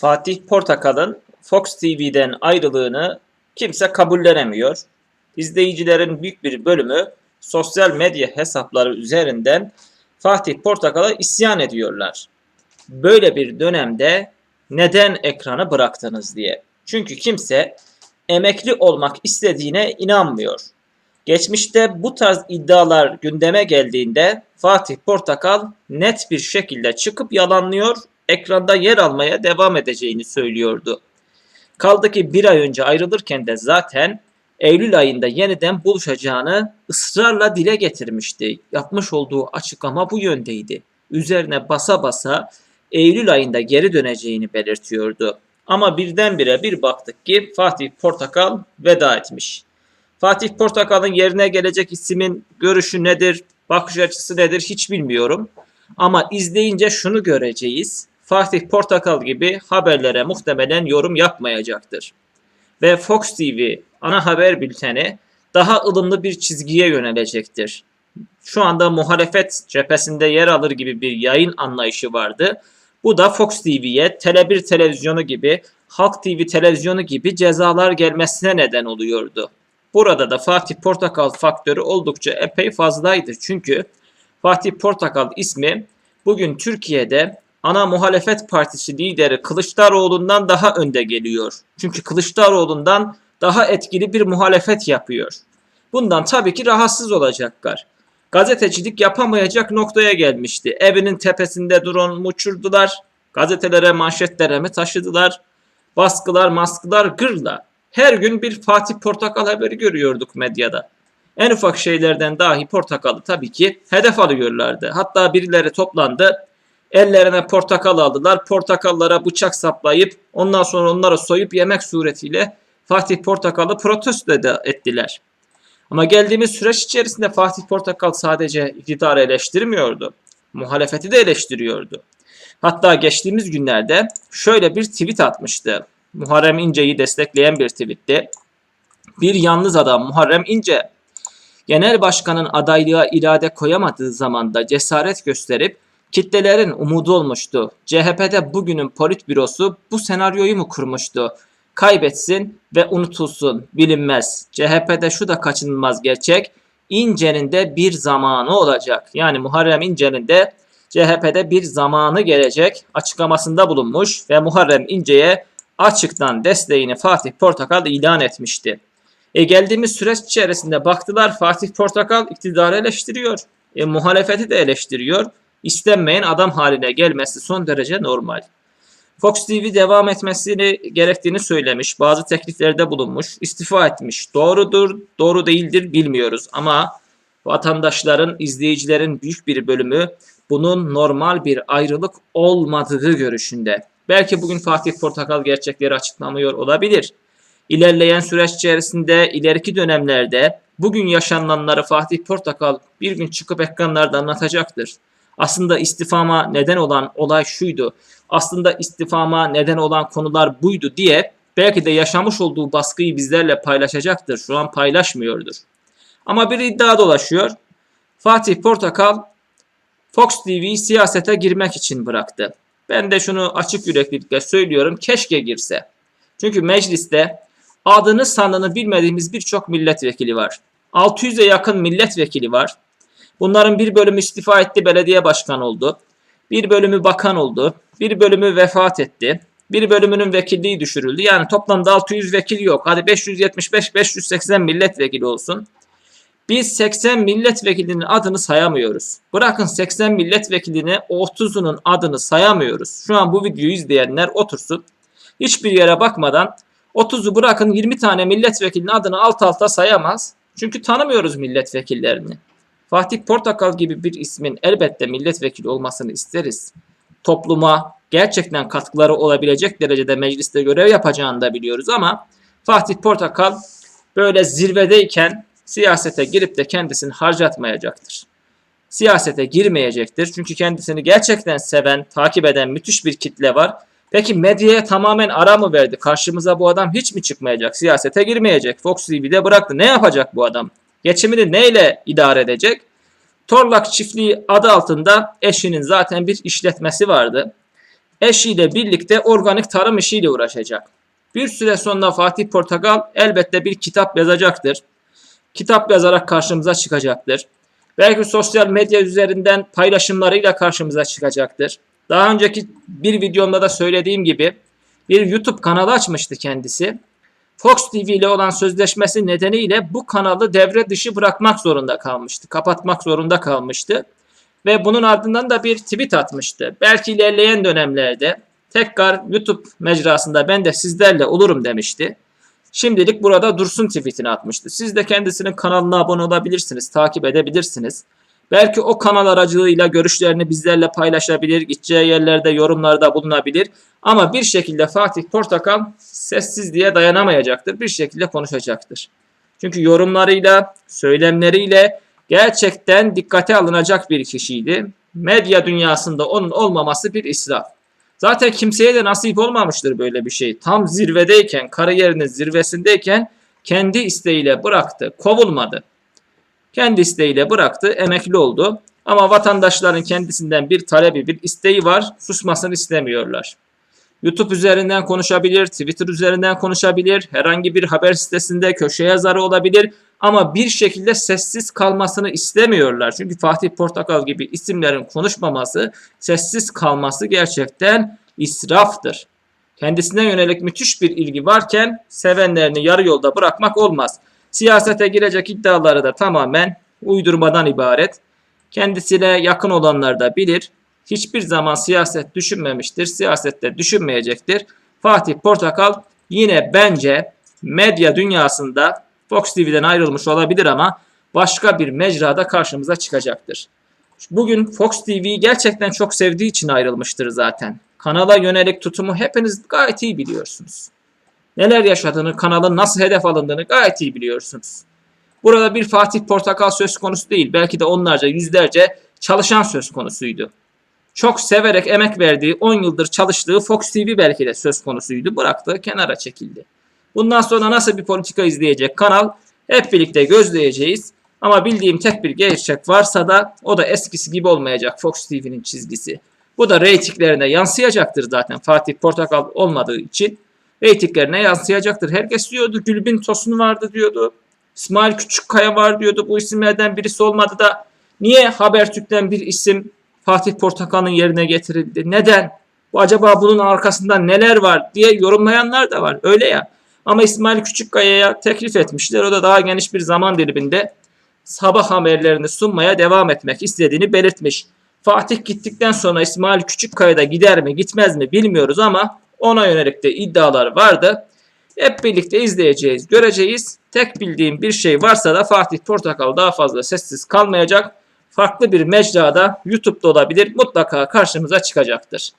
Fatih Portakal'ın Fox TV'den ayrılığını kimse kabullenemiyor. İzleyicilerin büyük bir bölümü sosyal medya hesapları üzerinden Fatih Portakal'a isyan ediyorlar. Böyle bir dönemde neden ekranı bıraktınız diye. Çünkü kimse emekli olmak istediğine inanmıyor. Geçmişte bu tarz iddialar gündeme geldiğinde Fatih Portakal net bir şekilde çıkıp yalanlıyor, ekranda yer almaya devam edeceğini söylüyordu. Kaldı ki bir ay önce ayrılırken de zaten Eylül ayında yeniden buluşacağını ısrarla dile getirmişti. Yapmış olduğu açıklama bu yöndeydi. Üzerine basa basa Eylül ayında geri döneceğini belirtiyordu. Ama birdenbire bir baktık ki Fatih Portakal veda etmiş. Fatih Portakal'ın yerine gelecek ismin görüşü nedir, bakış açısı nedir hiç bilmiyorum. Ama izleyince şunu göreceğiz. Fatih Portakal gibi haberlere muhtemelen yorum yapmayacaktır. Ve Fox TV ana haber bülteni daha ılımlı bir çizgiye yönelecektir. Şu anda muhalefet cephesinde yer alır gibi bir yayın anlayışı vardı. Bu da Fox TV'ye, Tele1 televizyonu gibi, Halk TV televizyonu gibi cezalar gelmesine neden oluyordu. Burada da Fatih Portakal faktörü oldukça epey fazlaydı. Çünkü Fatih Portakal ismi bugün Türkiye'de ana muhalefet partisi lideri Kılıçdaroğlu'ndan daha önde geliyor. Çünkü Kılıçdaroğlu'ndan daha etkili bir muhalefet yapıyor. Bundan tabii ki rahatsız olacaklar. Gazetecilik yapamayacak noktaya gelmişti. Evinin tepesinde drone uçurdular, gazetelere manşetlere mi taşıdılar, baskılar maskılar gırla. Her gün bir Fatih Portakal haberi görüyorduk medyada. En ufak şeylerden dahi portakalı tabii ki hedef alıyorlardı. Hatta birileri toplandı. Ellerine portakal aldılar. Portakallara bıçak saplayıp ondan sonra onları soyup yemek suretiyle Fatih Portakal'ı protesto ede- ettiler. Ama geldiğimiz süreç içerisinde Fatih Portakal sadece iktidarı eleştirmiyordu. Muhalefeti de eleştiriyordu. Hatta geçtiğimiz günlerde şöyle bir tweet atmıştı. Muharrem İnce'yi destekleyen bir tweetti. Bir yalnız adam Muharrem İnce genel başkanın adaylığa irade koyamadığı zamanda cesaret gösterip kitlelerin umudu olmuştu. CHP'de bugünün politbürosu bu senaryoyu mu kurmuştu? Kaybetsin ve unutulsun bilinmez. CHP'de şu da kaçınılmaz gerçek. İnce'nin de bir zamanı olacak. Yani Muharrem İnce'nin de CHP'de bir zamanı gelecek açıklamasında bulunmuş ve Muharrem İnce'ye açıktan desteğini Fatih Portakal ilan etmişti. E geldiğimiz süreç içerisinde baktılar Fatih Portakal iktidarı eleştiriyor. E, muhalefeti de eleştiriyor. İstenmeyen adam haline gelmesi son derece normal. Fox TV devam etmesini gerektiğini söylemiş. Bazı tekliflerde bulunmuş. istifa etmiş. Doğrudur, doğru değildir bilmiyoruz. Ama vatandaşların, izleyicilerin büyük bir bölümü bunun normal bir ayrılık olmadığı görüşünde. Belki bugün Fatih Portakal gerçekleri açıklamıyor olabilir. İlerleyen süreç içerisinde ileriki dönemlerde bugün yaşananları Fatih Portakal bir gün çıkıp ekranlarda anlatacaktır. Aslında istifama neden olan olay şuydu. Aslında istifama neden olan konular buydu diye belki de yaşamış olduğu baskıyı bizlerle paylaşacaktır. Şu an paylaşmıyordur. Ama bir iddia dolaşıyor. Fatih Portakal Fox TV'yi siyasete girmek için bıraktı. Ben de şunu açık yüreklilikle söylüyorum. Keşke girse. Çünkü mecliste adını sanını bilmediğimiz birçok milletvekili var. 600'e yakın milletvekili var. Bunların bir bölümü istifa etti, belediye başkanı oldu. Bir bölümü bakan oldu. Bir bölümü vefat etti. Bir bölümünün vekilliği düşürüldü. Yani toplamda 600 vekil yok. Hadi 575-580 milletvekili olsun. Biz 80 milletvekilinin adını sayamıyoruz. Bırakın 80 milletvekilini 30'unun adını sayamıyoruz. Şu an bu videoyu izleyenler otursun. Hiçbir yere bakmadan 30'u bırakın 20 tane milletvekilinin adını alt alta sayamaz. Çünkü tanımıyoruz milletvekillerini. Fatih Portakal gibi bir ismin elbette milletvekili olmasını isteriz. Topluma gerçekten katkıları olabilecek derecede mecliste görev yapacağını da biliyoruz ama Fatih Portakal böyle zirvedeyken siyasete girip de kendisini harcatmayacaktır. Siyasete girmeyecektir. Çünkü kendisini gerçekten seven, takip eden müthiş bir kitle var. Peki medyaya tamamen ara mı verdi? Karşımıza bu adam hiç mi çıkmayacak? Siyasete girmeyecek. Fox TV'de bıraktı. Ne yapacak bu adam? Geçimini neyle idare edecek? Torlak Çiftliği adı altında eşinin zaten bir işletmesi vardı. eşiyle birlikte organik tarım işiyle uğraşacak. Bir süre sonra Fatih Portakal elbette bir kitap yazacaktır. Kitap yazarak karşımıza çıkacaktır. Belki sosyal medya üzerinden paylaşımlarıyla karşımıza çıkacaktır. Daha önceki bir videomda da söylediğim gibi bir YouTube kanalı açmıştı kendisi. Fox TV ile olan sözleşmesi nedeniyle bu kanalı devre dışı bırakmak zorunda kalmıştı. Kapatmak zorunda kalmıştı. Ve bunun ardından da bir tweet atmıştı. Belki ilerleyen dönemlerde tekrar YouTube mecrasında ben de sizlerle olurum demişti. Şimdilik burada dursun tweetini atmıştı. Siz de kendisinin kanalına abone olabilirsiniz, takip edebilirsiniz. Belki o kanal aracılığıyla görüşlerini bizlerle paylaşabilir, gideceği yerlerde yorumlarda bulunabilir. Ama bir şekilde Fatih Portakal sessizliğe dayanamayacaktır. Bir şekilde konuşacaktır. Çünkü yorumlarıyla, söylemleriyle gerçekten dikkate alınacak bir kişiydi. Medya dünyasında onun olmaması bir israf. Zaten kimseye de nasip olmamıştır böyle bir şey. Tam zirvedeyken, kariyerinin zirvesindeyken kendi isteğiyle bıraktı, kovulmadı. Kendi isteğiyle bıraktı, emekli oldu. Ama vatandaşların kendisinden bir talebi, bir isteği var, susmasını istemiyorlar. YouTube üzerinden konuşabilir, Twitter üzerinden konuşabilir, herhangi bir haber sitesinde köşe yazarı olabilir ama bir şekilde sessiz kalmasını istemiyorlar. Çünkü Fatih Portakal gibi isimlerin konuşmaması, sessiz kalması gerçekten israftır. Kendisine yönelik müthiş bir ilgi varken sevenlerini yarı yolda bırakmak olmaz. Siyasete girecek iddiaları da tamamen uydurmadan ibaret. Kendisine yakın olanlar da bilir. Hiçbir zaman siyaset düşünmemiştir. Siyasette düşünmeyecektir. Fatih Portakal yine bence medya dünyasında Fox TV'den ayrılmış olabilir ama başka bir mecrada karşımıza çıkacaktır. Bugün Fox TV'yi gerçekten çok sevdiği için ayrılmıştır zaten. Kanala yönelik tutumu hepiniz gayet iyi biliyorsunuz. Neler yaşadığını, kanalın nasıl hedef alındığını gayet iyi biliyorsunuz. Burada bir Fatih Portakal söz konusu değil. Belki de onlarca, yüzlerce çalışan söz konusuydu. Çok severek emek verdiği, 10 yıldır çalıştığı Fox TV belki de söz konusuydu. Bıraktı, kenara çekildi. Bundan sonra nasıl bir politika izleyecek kanal hep birlikte gözleyeceğiz. Ama bildiğim tek bir gerçek varsa da o da eskisi gibi olmayacak Fox TV'nin çizgisi. Bu da reytinglerine yansıyacaktır zaten Fatih Portakal olmadığı için. Reytinglerine yansıyacaktır. Herkes diyordu Gülbin Tosun vardı diyordu. İsmail Küçükkaya var diyordu. Bu isimlerden birisi olmadı da niye Habertürk'ten bir isim Fatih Portakal'ın yerine getirildi? Neden? Bu acaba bunun arkasında neler var diye yorumlayanlar da var. Öyle ya. Ama İsmail Küçükkaya'ya teklif etmişler. O da daha geniş bir zaman diliminde sabah haberlerini sunmaya devam etmek istediğini belirtmiş. Fatih gittikten sonra İsmail Küçükkaya da gider mi gitmez mi bilmiyoruz ama ona yönelik de iddialar vardı. Hep birlikte izleyeceğiz, göreceğiz. Tek bildiğim bir şey varsa da Fatih Portakal daha fazla sessiz kalmayacak. Farklı bir mecrada YouTube'da olabilir mutlaka karşımıza çıkacaktır.